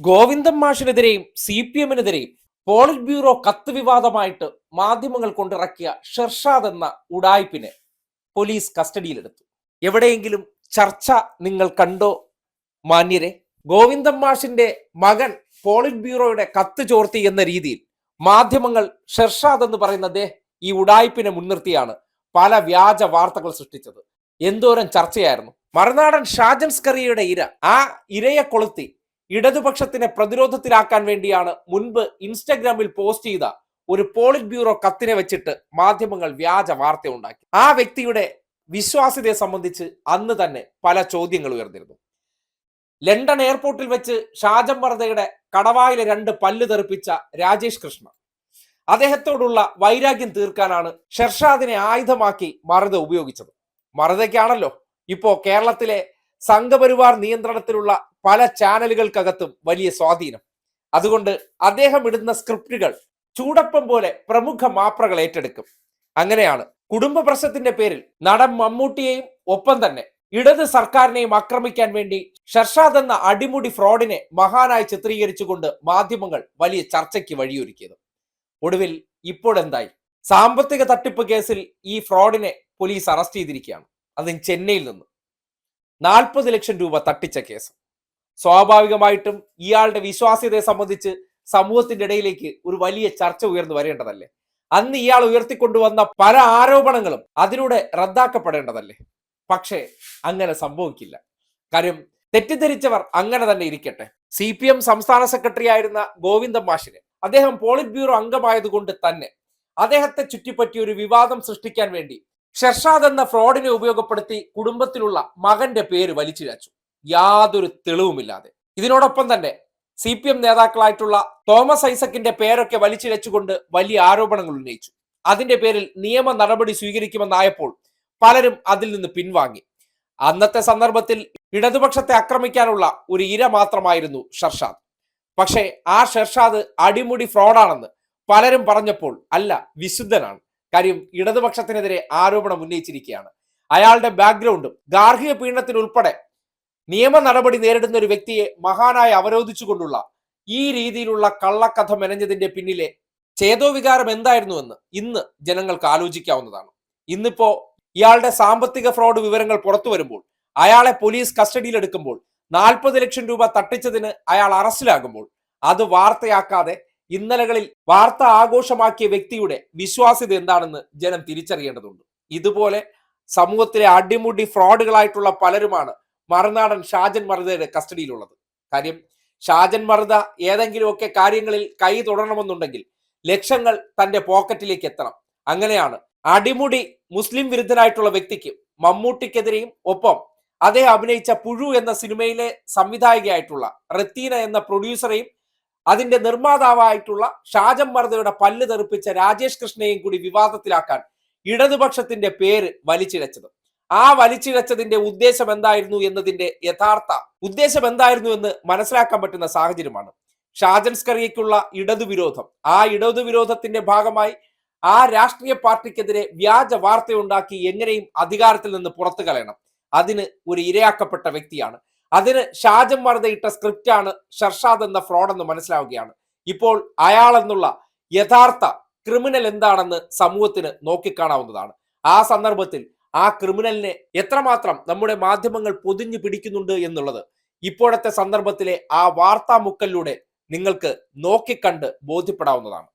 ഗോവിന്ദൻ മാഷിനെതിരെയും C P എമ്മിനെതിരെയും politburo കത്ത് വിവാദമായിട്ട് മാധ്യമങ്ങൾ കൊണ്ടിറക്കിയ ഷെർഷാദ് എന്ന ഉടായ്പിനെ പോലീസ് കസ്റ്റഡിയിലെടുത്തു. എവിടെയെങ്കിലും ചർച്ച നിങ്ങൾ കണ്ടോ? മാന്യരെ ഗോവിന്ദൻ മാഷിന്റെ മകൻ പോളിറ്റ് ബ്യൂറോയുടെ കത്ത് ചോർത്തി എന്ന രീതിയിൽ മാധ്യമങ്ങൾ ഷെർഷാദ് എന്ന് പറയുന്ന അദ്ദേഹം ഈ ഉടായ്പിനെ മുൻനിർത്തിയാണ് പല വ്യാജ വാർത്തകൾ സൃഷ്ടിച്ചത്. എന്തോരം ചർച്ചയായിരുന്നു. മറുനാടൻ ഷാജൻ സ്കറിയയുടെ ഇര ആ ഇരയെ കൊളുത്തി ഇടതുപക്ഷത്തിനെ പ്രതിരോധത്തിലാക്കാൻ വേണ്ടിയാണ് മുൻപ് ഇൻസ്റ്റഗ്രാമിൽ പോസ്റ്റ് ചെയ്ത ഒരു പോളിറ്റ് ബ്യൂറോ കത്തിനെ വെച്ചിട്ട് മാധ്യമങ്ങൾ വ്യാജ വാർത്ത ഉണ്ടാക്കി. ആ വ്യക്തിയുടെ വിശ്വാസ്യതയെ സംബന്ധിച്ച് അന്ന് തന്നെ പല ചോദ്യങ്ങൾ ഉയർന്നിരുന്നു. ലണ്ടൻ എയർപോർട്ടിൽ വെച്ച് ഷാജം വർദ്ധയുടെ കടവായിലെ രണ്ട് പല്ല് തെറിപ്പിച്ച രാജേഷ് കൃഷ്ണ. അദ്ദേഹത്തോടുള്ള വൈരാഗ്യം തീർക്കാനാണ് ഷെർഷാദിനെ ആയുധമാക്കി മറുത ഉപയോഗിച്ചത്. മറുതയ്ക്കാണല്ലോ ഇപ്പോ കേരളത്തിലെ സംഘപരിവാർ നിയന്ത്രണത്തിലുള്ള പല ചാനലുകൾക്കകത്തും വലിയ സ്വാധീനം. അതുകൊണ്ട് അദ്ദേഹം ഇടുന്ന സ്ക്രിപ്റ്റുകൾ ചൂടപ്പം പോലെ പ്രമുഖ മാപ്രകൾ ഏറ്റെടുക്കും. അങ്ങനെയാണ് കുടുംബ പ്രശ്നത്തിന്റെ പേരിൽ നടൻ മമ്മൂട്ടിയെയും ഒപ്പം തന്നെ ഇടത് സർക്കാരിനെയും ആക്രമിക്കാൻ വേണ്ടി ഷർഷാദ് എന്ന അടിമുടി ഫ്രോഡിനെ മഹാനായി ചിത്രീകരിച്ചുകൊണ്ട് മാധ്യമങ്ങൾ വലിയ ചർച്ചയ്ക്ക് വഴിയൊരുക്കിയത്. ഒടുവിൽ ഇപ്പോഴെന്തായി സാമ്പത്തിക തട്ടിപ്പ് കേസിൽ ഈ ഫ്രോഡിനെ പോലീസ് അറസ്റ്റ് ചെയ്തിരിക്കുകയാണ്. അതും ചെന്നൈയിൽ നിന്ന്. നാൽപ്പത് ലക്ഷം രൂപ തട്ടിച്ച കേസ്. സ്വാഭാവികമായിട്ടും ഇയാളുടെ വിശ്വാസ്യതയെ സംബന്ധിച്ച് സമൂഹത്തിന്റെ ഇടയിലേക്ക് ഒരു വലിയ ചർച്ച ഉയർന്നു വരേണ്ടതല്ലേ? അന്ന് ഇയാൾ ഉയർത്തിക്കൊണ്ടുവന്ന പല ആരോപണങ്ങളും അതിലൂടെ റദ്ദാക്കപ്പെടേണ്ടതല്ലേ? പക്ഷേ അങ്ങനെ സംഭവിക്കില്ല. കാര്യം തെറ്റിദ്ധരിച്ചവർ അങ്ങനെ തന്നെ ഇരിക്കട്ടെ. സി പി എം സംസ്ഥാന സെക്രട്ടറി ആയിരുന്ന ഗോവിന്ദൻ മാഷിന് അദ്ദേഹം പോളിറ്റ് ബ്യൂറോ അംഗമായതുകൊണ്ട് തന്നെ അദ്ദേഹത്തെ ചുറ്റിപ്പറ്റി ഒരു വിവാദം സൃഷ്ടിക്കാൻ വേണ്ടി ഷെർഷാദ് എന്ന ഫ്രോഡിനെ ഉപയോഗപ്പെടുത്തി കുടുംബത്തിലുള്ള മകന്റെ പേര് വലിച്ചിഴച്ചു. യാതൊരു തെളിവുമില്ലാതെ. ഇതിനോടൊപ്പം തന്നെ സി പി എം നേതാക്കളായിട്ടുള്ള തോമസ് ഐസക്കിന്റെ പേരൊക്കെ വലിച്ചിഴച്ചുകൊണ്ട് വലിയ ആരോപണങ്ങൾ ഉന്നയിച്ചു. അതിന്റെ പേരിൽ നിയമ നടപടി സ്വീകരിക്കുമെന്നായപ്പോൾ പലരും അതിൽ നിന്ന് പിൻവാങ്ങി. അന്നത്തെ സന്ദർഭത്തിൽ ഇടതുപക്ഷത്തെ ആക്രമിക്കാനുള്ള ഒരു ഇര മാത്രമായിരുന്നു ഷർഷാദ്. പക്ഷേ ആ ഷർഷാദ് അടിമുടി ഫ്രോഡാണെന്ന് പലരും പറഞ്ഞപ്പോൾ അല്ല വിശുദ്ധനാണ്. കാര്യം ഇടതുപക്ഷത്തിനെതിരെ ആരോപണം ഉന്നയിച്ചിരിക്കുകയാണ്. അയാളുടെ ബാക്ക്ഗ്രൗണ്ടും ഗാർഹിക പീഡനത്തിനുൾപ്പെടെ നിയമ നടപടി നേരിടുന്ന ഒരു വ്യക്തിയെ മഹാനായി അവരോധിച്ചുകൊണ്ടുള്ള ഈ രീതിയിലുള്ള കള്ളക്കഥ മെനഞ്ഞതിന്റെ പിന്നിലെ ചേതോവികാരം എന്തായിരുന്നുവെന്ന് ഇന്ന് ജനങ്ങൾക്ക് ആലോചിക്കാവുന്നതാണ്. ഇന്നിപ്പോ ഇയാളുടെ സാമ്പത്തിക ഫ്രോഡ് വിവരങ്ങൾ പുറത്തു വരുമ്പോൾ അയാളെ പോലീസ് കസ്റ്റഡിയിലെടുക്കുമ്പോൾ നാൽപ്പത് ലക്ഷം രൂപ തട്ടിച്ചതിന് അയാൾ അറസ്റ്റിലാകുമ്പോൾ അത് വാർത്തയാക്കാതെ ഇന്നലകളിൽ വാർത്ത ആഘോഷമാക്കിയ വ്യക്തിയുടെ വിശ്വാസ്യത എന്താണെന്ന് ജനം തിരിച്ചറിയേണ്ടതുണ്ട്. ഇതുപോലെ സമൂഹത്തിലെ അടിമുടി ഫ്രോഡുകളായിട്ടുള്ള പലരുമാണ് മറുനാടൻ ഷാജൻ മറുതയുടെ കസ്റ്റഡിയിലുള്ളത്. കാര്യം ഷാജൻ മറുത ഏതെങ്കിലുമൊക്കെ കാര്യങ്ങളിൽ കൈ തുടരണമെന്നുണ്ടെങ്കിൽ ലക്ഷങ്ങൾ തന്റെ പോക്കറ്റിലേക്ക് എത്തണം. അങ്ങനെയാണ് അടിമുടി മുസ്ലിം വിരുദ്ധനായിട്ടുള്ള വ്യക്തിക്ക് മമ്മൂട്ടിക്കെതിരെയും ഒപ്പം അതേ അഭിനയിച്ച പുഴു എന്ന സിനിമയിലെ സംവിധായികയായിട്ടുള്ള റത്തീന എന്ന പ്രൊഡ്യൂസറെയും അതിന്റെ നിർമ്മാതാവായിട്ടുള്ള ഷാജൻ മർദയുടെ പല്ല് തെറിപ്പിച്ച രാജേഷ് കൃഷ്ണയെയും കൂടി വിവാദത്തിലാക്കാൻ ഇടതുപക്ഷത്തിന്റെ പേര് വലിച്ചിഴച്ചത്. ആ വലിച്ചിഴച്ചതിന്റെ ഉദ്ദേശം എന്തായിരുന്നു എന്നതിന്റെ യഥാർത്ഥ ഉദ്ദേശം എന്തായിരുന്നു എന്ന് മനസ്സിലാക്കാൻ പറ്റുന്ന സാഹചര്യമാണ്. ഷാജൻ സ്കറിയയ്ക്കുള്ള ഇടതുവിരോധം ആ ഇടതുവിരോധത്തിന്റെ ഭാഗമായി ആ രാഷ്ട്രീയ പാർട്ടിക്കെതിരെ വ്യാജ വാർത്തയുണ്ടാക്കി എങ്ങനെയും അധികാരത്തിൽ നിന്ന് പുറത്തു കളയണം. അതിന് ഒരു ഇരയാക്കപ്പെട്ട വ്യക്തിയാണ്. അതിന് ഷാജൻ മർദ്ദ ഇട്ട സ്ക്രിപ്റ്റാണ് ഷർഷാദ് എന്ന ഫ്രോഡെന്ന് മനസ്സിലാവുകയാണ്. ഇപ്പോൾ അയാൾ എന്നുള്ള യഥാർത്ഥ ക്രിമിനൽ എന്താണെന്ന് സമൂഹത്തിന് നോക്കിക്കാണാവുന്നതാണ്. ആ സന്ദർഭത്തിൽ ആ ക്രിമിനലിനെ എത്രമാത്രം നമ്മുടെ മാധ്യമങ്ങൾ പൊതിഞ്ഞു പിടിക്കുന്നുണ്ട് എന്നുള്ളത്. ഇപ്പോഴത്തെ സന്ദർഭത്തിലെ ആ വാർത്താ മുക്കലിലൂടെ നിങ്ങൾക്ക് നോക്കിക്കണ്ട് ബോധ്യപ്പെടാവുന്നതാണ്.